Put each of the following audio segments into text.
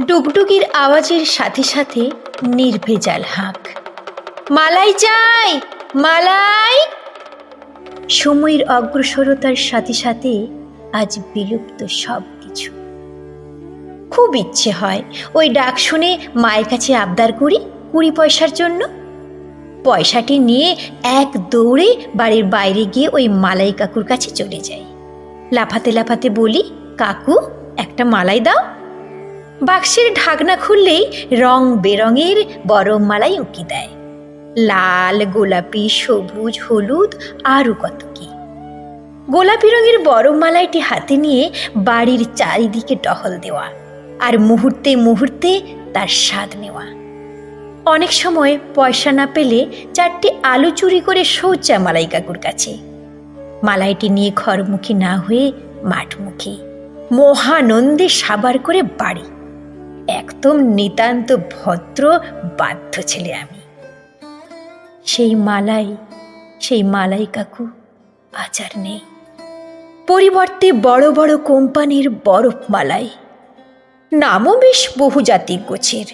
ডুগডুগির আওয়াজের সাথে সাথে নির্ভেজাল হাঁক। মালাই চাই, মালাই! সময়ের অগ্রসরতার সাথে সাথে আজ বিলুপ্ত সব কিছু খুব ইচ্ছে হয় ওই ডাক শুনে মায়ের কাছে আবদার করি কুড়ি পয়সার জন্য। পয়সাটি নিয়ে এক দৌড়ে বাড়ির বাইরে গিয়ে ওই মালাই কাকুর কাছে চলে যাই। লাফাতে লাফাতে বলি, কাকু, একটা মালাই দাও। বাক্সের ঢাকনা খুললেই রং বেরঙের বরম মালাই উকি দেয়। লাল, গোলাপি, সবুজ, হলুদ, আরও কত কি। গোলাপি রঙের বরম মালাইটি হাতে নিয়ে বাড়ির চারিদিকে টহল দেওয়া আর মুহূর্তে মুহূর্তে তার স্বাদ নেওয়া। অনেক সময় পয়সা না পেলে চারটি আলু চুরি করে শৌচা মালাই কাকুর কাছে। মালাইটি নিয়ে ঘরমুখী না হয়ে মাঠমুখী। মহানন্দে সাবার করে বাড়ি। একদম নিতান্ত ভদ্র, বাধ্য ছেলে আমি। সেই মালাই সেই মালাই কাকু আচার নেই। পরিবর্তে বড় বড় কোম্পানির বরফ মালাই। নামও বেশ বহুজাতিক গোছের।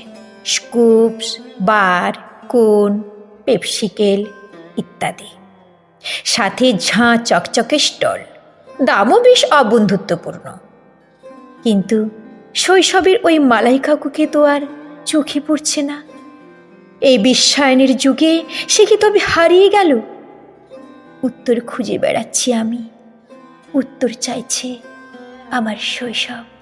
স্কুপস, বার, কোন, পেপসিকেল ইত্যাদি। সাথে ঝাঁ চকচকে স্টল। দামও বেশ অবন্ধুত্বপূর্ণ। কিন্তু শৈশবের ওই মালাই কাকুকে তো আর চোখে পড়ছে না। এই বিশ্বায়নের যুগে সে কি তবে হারিয়ে গেল? উত্তর খুঁজে বেড়াচ্ছি আমি। উত্তর চাইছে আমার শৈশব।